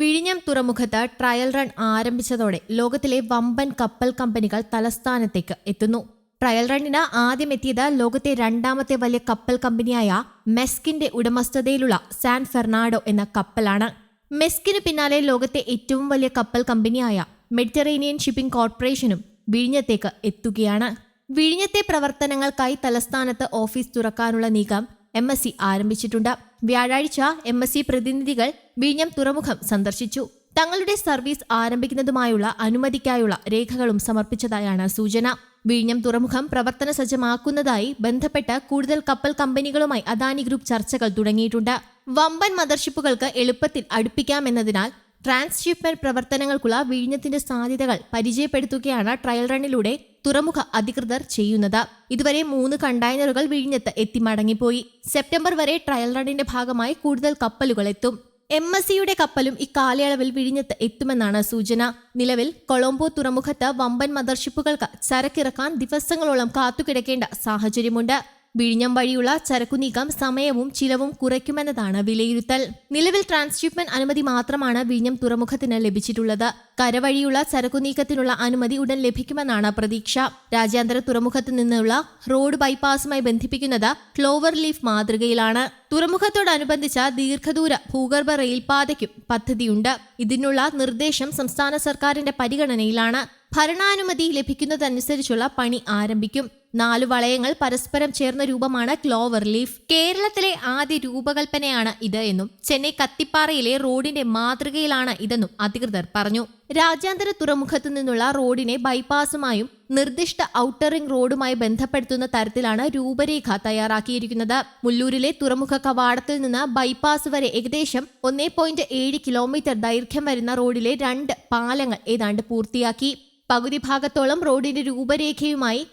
വിഴിഞ്ഞം തുറമുഖത്ത് trial run ആരംഭിച്ചതോടെ ലോകത്തിലെ വമ്പൻ കപ്പൽ കമ്പനികൾ തലസ്ഥാനത്തേക്ക് എത്തുന്നു. ട്രയൽ റണ്ണിന് ആദ്യം എത്തിയത് ലോകത്തെ രണ്ടാമത്തെ വലിയ കപ്പൽ കമ്പനിയായ മെസ്കിന്റെ ഉടമസ്ഥതയിലുള്ള സാൻ ഫെർണാഡോ എന്ന കപ്പലാണ്. മെസ്കിന് പിന്നാലെ ലോകത്തെ ഏറ്റവും വലിയ കപ്പൽ കമ്പനിയായ മെഡിറ്ററേനിയൻ ഷിപ്പിംഗ് കോർപ്പറേഷനും വിഴിഞ്ഞത്തേക്ക് എത്തുകയാണ്. വിഴിഞ്ഞത്തെ പ്രവർത്തനങ്ങൾക്കായി തലസ്ഥാനത്ത് ഓഫീസ് തുറക്കാനുള്ള നീക്കം എം ആരംഭിച്ചിട്ടുണ്ട്. വ്യാഴാഴ്ച എം എസ് സി പ്രതിനിധികൾ വിഴിഞ്ഞം തുറമുഖം സന്ദർശിച്ചു. തങ്ങളുടെ സർവീസ് ആരംഭിക്കുന്നതുമായുള്ള അനുമതിക്കായുള്ള രേഖകളും സമർപ്പിച്ചതായാണ് സൂചന. വിഴിഞ്ഞം തുറമുഖം പ്രവർത്തന സജ്ജമാക്കുന്നതായി ബന്ധപ്പെട്ട കൂടുതൽ കപ്പൽ കമ്പനികളുമായി അദാനി ഗ്രൂപ്പ് ചർച്ചകൾ തുടങ്ങിയിട്ടുണ്ട്. വമ്പൻ മദർഷിപ്പുകൾക്ക് എളുപ്പത്തിൽ അടുപ്പിക്കാമെന്നതിനാൽ ട്രാൻസ്ഷിപ്മെന്റ് പ്രവർത്തനങ്ങൾക്കുള്ള വിഴിഞ്ഞത്തിന്റെ സാധ്യതകൾ പരിചയപ്പെടുത്തുകയാണ് ട്രയൽ റണ്ണിലൂടെ തുറമുഖ അധികൃതർ ചെയ്യുന്നത്. ഇതുവരെ മൂന്ന് കണ്ടെയ്നറുകൾ വിഴിഞ്ഞത്ത് എത്തി മടങ്ങിപ്പോയി. സെപ്റ്റംബർ വരെ ട്രയൽ റണ്ണിന്റെ ഭാഗമായി കൂടുതൽ കപ്പലുകൾ എത്തും. എം എസ് സിയുടെ കപ്പലും ഇക്കാലയളവിൽ വിഴിഞ്ഞത്ത് എത്തുമെന്നാണ് സൂചന. നിലവിൽ കൊളംബോ തുറമുഖത്ത് വമ്പൻ മദർഷിപ്പുകൾക്ക് ചരക്കിറക്കാൻ ദിവസങ്ങളോളം കാത്തുകിടക്കേണ്ട സാഹചര്യമുണ്ട്. വിഴിഞ്ഞം വഴിയുള്ള ചരക്കുനീക്കം സമയവും ചിലവും കുറയ്ക്കുമെന്നതാണ് വിലയിരുത്തൽ. നിലവിൽ ട്രാൻസ്ഷിപ്മെന്റ് അനുമതി മാത്രമാണ് വിഴിഞ്ഞം തുറമുഖത്തിന് ലഭിച്ചിട്ടുള്ളത്. കരവഴിയുള്ള ചരക്കുനീക്കത്തിനുള്ള അനുമതി ഉടൻ ലഭിക്കുമെന്നാണ് പ്രതീക്ഷ. രാജ്യാന്തര തുറമുഖത്ത് നിന്നുള്ള റോഡ് ബൈപ്പാസുമായി ബന്ധിപ്പിക്കുന്നത് ക്ലോവർ ലീഫ് മാതൃകയിലാണ്. തുറമുഖത്തോടനുബന്ധിച്ച ദീർഘദൂര ഭൂഗർഭ റെയിൽപാതയ്ക്കും പദ്ധതിയുണ്ട്. ഇതിനുള്ള നിർദ്ദേശം സംസ്ഥാന സർക്കാരിന്റെ പരിഗണനയിലാണ്. ഭരണാനുമതി ലഭിക്കുന്നതനുസരിച്ചുള്ള പണി ആരംഭിക്കും. നാലു വളയങ്ങൾ പരസ്പരം ചേർന്ന രൂപമാണ് ക്ലോവർ ലീഫ്. കേരളത്തിലെ ആദ്യ രൂപകൽപ്പനയാണ് ഇത് എന്നും ചെന്നൈ കത്തിപ്പാറയിലെ റോഡിന്റെ മാതൃകയിലാണ് ഇതെന്നും അധികൃതർ പറഞ്ഞു. രാജ്യാന്തര തുറമുഖത്തു നിന്നുള്ള റോഡിനെ ബൈപ്പാസുമായും നിർദ്ദിഷ്ട ഔട്ടറിംഗ് റോഡുമായി ബന്ധപ്പെടുത്തുന്ന തരത്തിലാണ് രൂപരേഖ തയ്യാറാക്കിയിരിക്കുന്നത്. മുല്ലൂരിലെ തുറമുഖ കവാടത്തിൽ നിന്ന് ബൈപ്പാസ് വരെ ഏകദേശം ഒന്നേ പോയിന്റ് ഏഴ് കിലോമീറ്റർ ദൈർഘ്യം വരുന്ന റോഡിലെ രണ്ട് പാലങ്ങൾ ഏതാണ്ട് പൂർത്തിയാക്കി. പകുതി ഭാഗത്തോളം റോഡിന്റെ രൂപരേഖയുമായി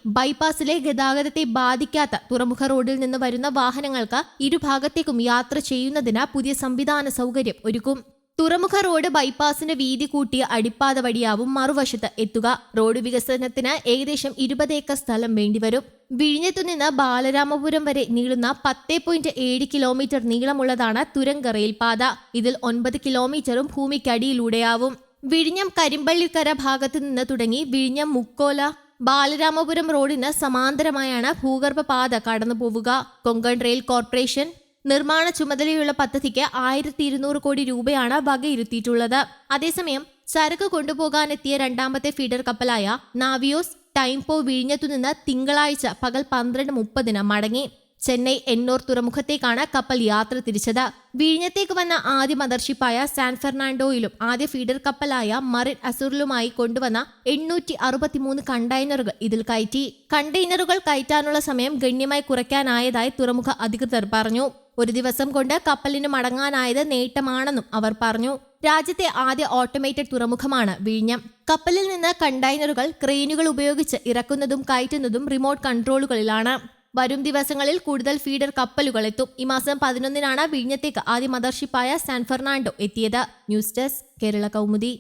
ബൈപ്പാസിലെ ഗതാഗതത്തെ ബാധിക്കാത്ത തുറമുഖ റോഡിൽ നിന്ന് വരുന്ന വാഹനങ്ങൾക്ക് ഇരുഭാഗത്തേക്കും യാത്ര ചെയ്യുന്നതിന് പുതിയ സംവിധാന സൗകര്യം ഒരുക്കും. തുറമുഖ റോഡ് ബൈപ്പാസിന്റെ വീതി കൂട്ടിയ അടിപ്പാത വഴിയാവും മറുവശത്ത് എത്തുക. റോഡ് വികസനത്തിന് ഏകദേശം ഇരുപത് ഏക്കർ സ്ഥലം വേണ്ടിവരും. വിഴിഞ്ഞത്തുനിന്ന് ബാലരാമപുരം വരെ നീളുന്ന പത്ത് പോയിന്റ് ഏഴ് കിലോമീറ്റർ നീളമുള്ളതാണ് തുരങ്ക റെയിൽപാത ഇതിൽ ഒൻപത് കിലോമീറ്ററും ഭൂമിക്കടിയിലൂടെയാവും. വിഴിഞ്ഞം കരിമ്പള്ളിക്കര ഭാഗത്തു നിന്ന് തുടങ്ങി വിഴിഞ്ഞം മുക്കോല ബാലരാമപുരം റോഡിന് സമാന്തരമായാണ് ഭൂഗർഭ പാത കടന്നു പോവുക കൊങ്കൺ റെയിൽ കോർപ്പറേഷൻ നിർമ്മാണ ചുമതലയുള്ള പദ്ധതിക്ക് ആയിരത്തി ഇരുന്നൂറ് കോടി രൂപയാണ് വകയിരുത്തിയിട്ടുള്ളത്. അതേസമയം ചരക്ക് കൊണ്ടുപോകാനെത്തിയ രണ്ടാമത്തെ ഫീഡർ കപ്പലായ നാവിയോസ് ടൈംപോ വിഴിഞ്ഞത്തുനിന്ന് തിങ്കളാഴ്ച പകൽ പന്ത്രണ്ട് മുപ്പതിന് മടങ്ങി. ചെന്നൈ എണ്ണൂർ തുറമുഖത്തേക്കാണ് കപ്പൽ യാത്ര തിരിച്ചത്. വിഴിഞ്ഞത്തേക്ക് വന്ന ആദ്യ മദർഷിപ്പായ സാൻ ഫെർണാണ്ടോയിലും ആദ്യ ഫീഡർ കപ്പലായ മറിൻ അസൂറിലുമായി കൊണ്ടുവന്ന എണ്ണൂറ്റി അറുപത്തിമൂന്ന് കണ്ടെയ്നറുകൾ ഇതിൽ കയറ്റി. കണ്ടെയ്നറുകൾ കയറ്റാനുള്ള സമയം ഗണ്യമായി കുറയ്ക്കാനായതായി തുറമുഖ അധികൃതർ പറഞ്ഞു. ഒരു ദിവസം കൊണ്ട് കപ്പലിന് മടങ്ങാനായത് നേട്ടമാണെന്നും അവർ പറഞ്ഞു. രാജ്യത്തെ ആദ്യ ഓട്ടോമേറ്റഡ് തുറമുഖമാണ് വിഴിഞ്ഞം. കപ്പലിൽ നിന്ന് കണ്ടെയ്നറുകൾ ക്രെയിനുകൾ ഉപയോഗിച്ച് ഇറക്കുന്നതും കയറ്റുന്നതും റിമോട്ട് കൺട്രോളുകളിലാണ്. വരും ദിവസങ്ങളിൽ കൂടുതൽ ഫീഡർ കപ്പലുകൾ എത്തും ഈ മാസം പതിനൊന്നിനാണ് വിഴിഞ്ഞത്തേക്ക് ആദ്യ മദർഷിപ്പായ സാൻ ഫെർണാണ്ടോ എത്തിയത്. News desk Kerala Kaumudi.